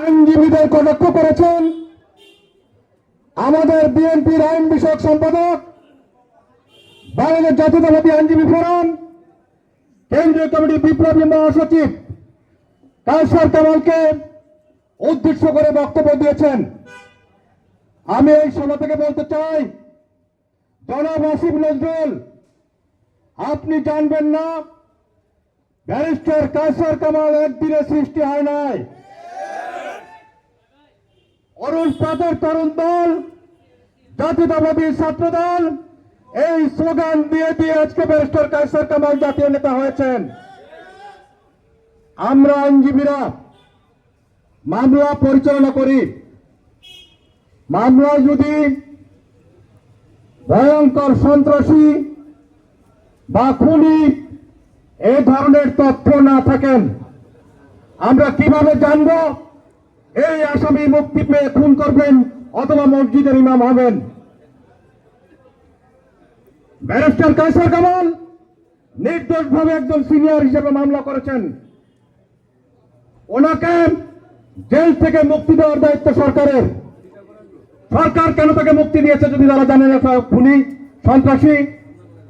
আইনজীবীদের কটাক্ষ করেছেন আমাদের বিএনপির আইন বিষয়ক সম্পাদক, বাংলাদেশ জাতীয়তাবাদী আইনজীবী ফোরাম, কেন্দ্রীয় কমিটি বিপ্লবী মহাসচিব কায়সার কামালকে উদ্দেশ্য করে বক্তব্য দিয়েছেন। আমি এই সভা থেকে বলতে চাই, জনাব আসিফ নজরুল, আপনি জানবেন না, ব্যারিস্টার কায়সার কামাল একদিনে সৃষ্টি হয় নাই। অরুণ প্রাতের তরুণ দল, জাতীয়তাবাদী ছাত্র দল, এই স্লোগান দিয়ে দিয়ে আজকে ব্যারিস্টার কায়সার কামাল জাতীয় নেতা হয়েছেন। আমরা আইনজীবীরা মামলা পরিচালনা করি। মামলা যদি ভয়ঙ্কর সন্ত্রাসী বা খুনি এ ধরনের তথ্য না থাকেন, আমরা কীভাবে জানব? এই আসামি মুক্তি পেয়ে খুন করবেন অথবা মসজিদের ইমাম হবেন। ব্যারিস্টার কায়সার কামাল নির্দোষভাবে একজন সিনিয়র হিসেবে মামলা করেছেন। ওনাকে জেল থেকে মুক্তি দেওয়ার দায়িত্ব সরকারের। সরকার কেন তাকে মুক্তি দিয়েছে যদি তারা জানে না খুনি, সন্ত্রাসী।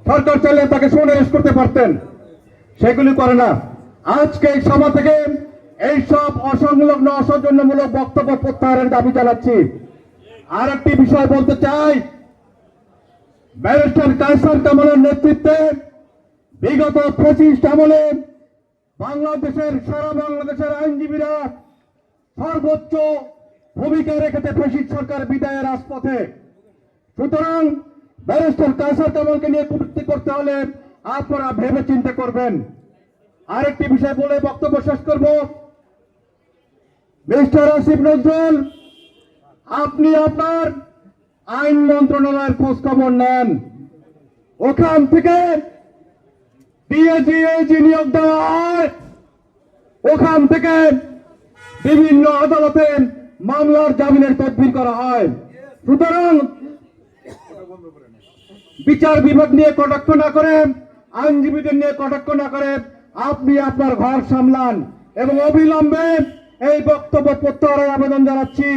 সরকার চাইলে তাকে সোনে করতে পারতেন। সেগুলি করে না। আজকে এই সভা থেকে এই সব অসংলগ্ন, অসৌজন্যমূলক বক্তব্য প্রত্যাহারের দাবি জানাচ্ছি। আর একটি বিষয় বলতে চাই। ব্যারিস্টার কায়সার কামালের নেতৃত্বে বিগত পঁচিশ আমলে বাংলাদেশের, সারা বাংলাদেশের আইনজীবীরা সর্বোচ্চ ভূমিকা রেখেছে ফেসিদ সরকার বিদায়ের রাজপথে। সুতরাং ব্যারিস্টার কায়সার কামালকে নিয়ে কূটনীতি করতে হলে আপনারা ভেবে চিন্তা করবেন। আরেকটি বিষয় বলে বক্তব্য শেষ করব। মিস্টার আসিফ নজরুল, আপনি আপনার আইন মন্ত্রণালয়ের খোঁজ খবর নেন। ওখান থেকে ডিএজি নিয়োগ দেওয়া হয়। ওখান থেকে বিভিন্ন আদালতে মামলার জামিনের তদবির করা হয়। সুতরাং বিচার বিভাগ নিয়ে কটাক্ষ না করে, আইনজীবীদের নিয়ে কটাক্ষ না করে আপনি আপনার ঘর সামলান এবং অবিলম্বে এই বক্তব্য প্রত্যাহারের আবেদন জানাচ্ছি।